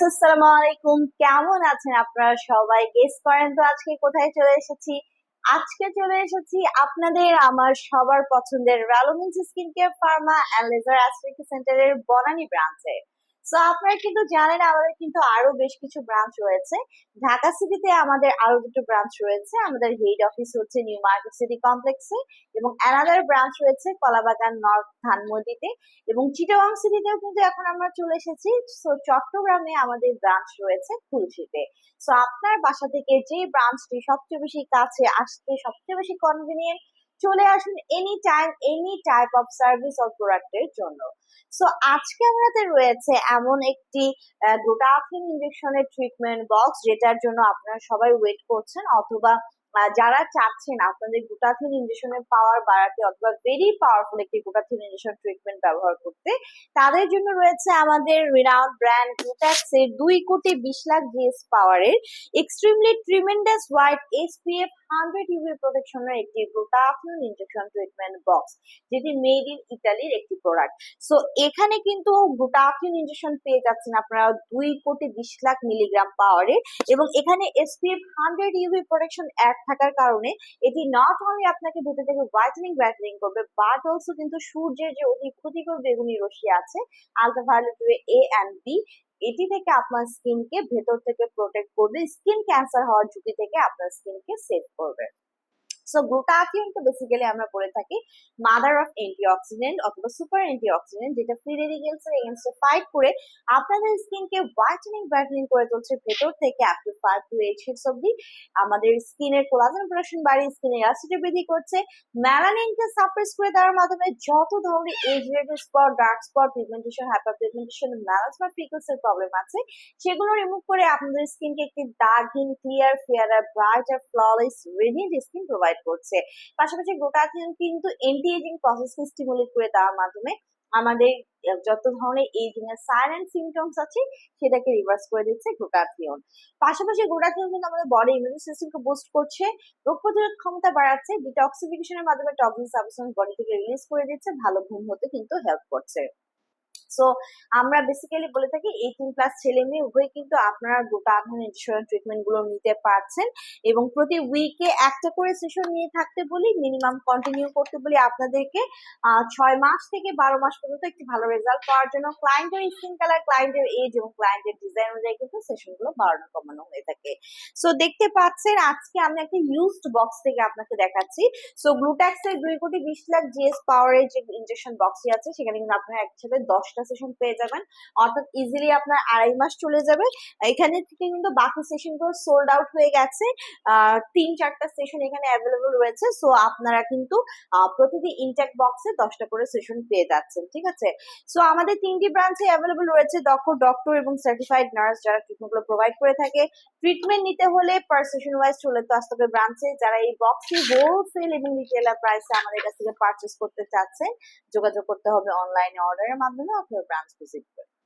Viewers আসসালামু আলাইকুম। কেমন আছেন আপনারা সবাই? গেস করেন তো আজকে কোথায় চলে এসেছি। আজকে চলে এসেছি আপনাদের আমার সবার পছন্দের রালোমিন্স skin care pharma and laser aesthetic সেন্টারের বনানী ব্রাঞ্চে সো আপনারা কিন্তু জানেন আমাদের কিন্তু আরও বেশ কিছু ব্রাঞ্চ রয়েছে। ঢাকা সিটিতে আমাদের আরও দুটো ব্রাঞ্চ রয়েছে। আমাদের হেড অফিস হচ্ছে নিউ মার্কেট সিটি কমপ্লেক্সে এবং অ্যানাদার ব্রাঞ্চ রয়েছে কলাবাগান নর্থ ধানমন্ডিতে এবং চিটাগাং সিটিতেও কিন্তু এখন আমরা চলে এসেছি। সো চট্টগ্রামে আমাদের ব্রাঞ্চ রয়েছে খুলশিতে সো আপনার বাসা থেকে যে ব্রাঞ্চটি সবচেয়ে বেশি কাছে আসতে, সবচেয়ে বেশি কনভিনিয়েন্ট চলে আসুন any time any type of service or প্রোডাক্টের জন্য। সো আজকে আমাদের রয়েছে এমন একটি গ্লুটাথিন ইনজেকশনের ট্রিটমেন্ট বক্স যেটার জন্য আপনারা সবাই ওয়েট করছেন অথবা যারা চাচ্ছেন আপনাদের গ্লুটাথিন ইনজেকশনের পাওয়ার বাড়াতে অথবা ভেরি পাওয়ারফুল একটি গ্লুটাথিন ইনজেকশন ট্রিটমেন্ট ব্যবহার করতে, তাদের জন্য রয়েছে আমাদের রিনাউন্ড ব্র্যান্ড গ্লুটাক্স এর দুই কোটি বিশ লাখ জিএস পাওয়ারের extremely tremendous white SPF hundred UV প্রোটেকশনের একটি গ্লুটাথিন ইনজেকশন ট্রিটমেন্ট বক্স যেটি মেড ইন ইতালির একটি প্রোডাক্ট সো এখানে কিন্তু গ্লুটাথিন ইনজেকশন পেয়ে যাচ্ছেন আপনারা দুই কোটি বিশ লাখ মিলিগ্রাম পাওয়ারের এবং এখানে SPF hundred UV protection add থাকার কারণে এটি নট অনলি আপনাকে ভেতর থেকে হোয়াইটেনিং ব্রাইটেনিং করবে বাট অলসো কিন্তু সূর্যের যে অতি ক্ষতিকর বেগুনি রশ্মি আছে আলট্রাভায়োলেট রে এ অ্যান্ড বি এটি থেকে আপনার স্কিনকে ভেতর থেকে প্রোটেক্ট করবে। স্কিন ক্যান্সার হওয়ার ঝুঁকি থেকে আপনার স্কিনকে সেভ করবে। সো গ্লুটাথিয়নকে বেসিক্যালি আমরা বলে থাকি মাদার অফ অ্যান্টিঅক্সিডেন্ট অথবা সুপার অ্যান্টিঅক্সিডেন্ট যেটা ফ্রি রেডিকেলস এর এগেনস্টে ফাইট করে আপনাদের স্কিনকে হোয়াইটেনিং ব্রাইটেনিং করে তুলছে। ভেতর থেকে up to five to eight sheets অব্দি আমাদের স্কিনের কোলাজেন প্রোডাকশন বাড়িয়ে স্কিনের অ্যাসিডি বৃদ্ধি করছে। মেলানিনকে সাপ্রেস করে দেওয়ার মাধ্যমে যত ধরনের age related spot dark spot pigmentation hyperpigmentation melasma ফ্রিকোয়েন্সের problem আছে, সেগুলো রিমুভ করে আপনাদের স্কিনকে একটি দাগহীন ক্লিয়ার ফেয়ার ব্রাইট আর ফ্ললেস রেডিয়েন্ট স্কিন প্রোভাইড করছে। পাশাপাশি গ্লুটাথিন কিন্তু এন্টি এজিং প্রসেসকে স্টিমুলেট করে দেওয়ার মাধ্যমে আমাদের যত ধরনের এজিং এর সাইলেন্ট সিমটমস আছে, সেটাকে রিভার্স করে দিচ্ছে গ্লুটাথিয়ন পাশাপাশি গ্লুটাথিয়ন কিন্তু আমাদের বডি ইমিউন সিস্টেমকে বুস্ট করছে, রোগ প্রতিরোধ ক্ষমতা বাড়াচ্ছে ডিটক্সিফিকেশনের মাধ্যমে টক্সিন সাবস্টেন্স বডি থেকে রিলিজ করে দিচ্ছে, ভালো ঘুম হতে কিন্তু হেল্প করছে। সো আমরা বেসিক্যালি বলে থাকি এইটিন প্লাস ছেলে মেয়ে, উভয় কিন্তু আপনারা গোটা আপনার ইন্স্যুরেন্স ট্রিটমেন্টগুলো নিতে পারছেন এবং প্রতি উইকে একটা করে সেশন নিয়ে থাকতে বলি মিনিমাম কন্টিনিউ করতে বলি আপনাদেরকে ছয় মাস থেকে বারো মাস পর্যন্ত একটি ভালো রেজাল্ট পাওয়ার জন্য ক্লায়েন্টের স্কিন কালার ক্লায়েন্টের এজ এবং ক্লায়েন্টের ডিজাইন অনুযায়ী কিন্তু সেশনগুলো বাড়ানো কমানো হয়ে থাকে। সো দেখতে পাচ্ছেন আজকে আমি একটা ইউজড বক্স থেকে আপনাকে দেখাচ্ছি। সো গ্লুট্যাক্স এর দুই কোটি বিশ লাখ জিএস পাওয়ারের যে ইনজেকশন বক্সটি আছে, সেখানে কিন্তু আপনারা একসাথে দশটা সেশন পেয়ে যাবেন। অর্থাৎ ইজিলি আপনার আড়াই মাস চলে যাবে। এখানে থেকে কিন্তু বাকি সেশনগুলো সোল্ড আউট হয়ে গেছে। তিন, চারটা সেশন এখানে অ্যাভেলেবল রয়েছে। সো আপনারা কিন্তু প্রতিটি ইনটেক বক্সে দশটা করে সেশন পেয়ে যাচ্ছেন, ঠিক আছে? সো আমাদের তিনটি ব্রাঞ্চে অ্যাভেলেবল রয়েছে দক্ষ ডক্টর এবং সার্টিফাইড নার্স যারা ট্রিটমেন্টগুলো প্রোভাইড করে থাকে। ট্রিটমেন্ট নিতে হলে পার সেশন ওয়াইজ চলে তো আসতে হবে ব্রাঞ্চে যারা এই বক্সটি হোলসেল এবং রিটেলার প্রাইসে আমাদের কাছ থেকে পারচেস করতে চাচ্ছেন, যোগাযোগ করতে হবে অনলাইনে অর্ডারের মাধ্যমে। অথবা ব্রাঞ্চ ভিজিট করে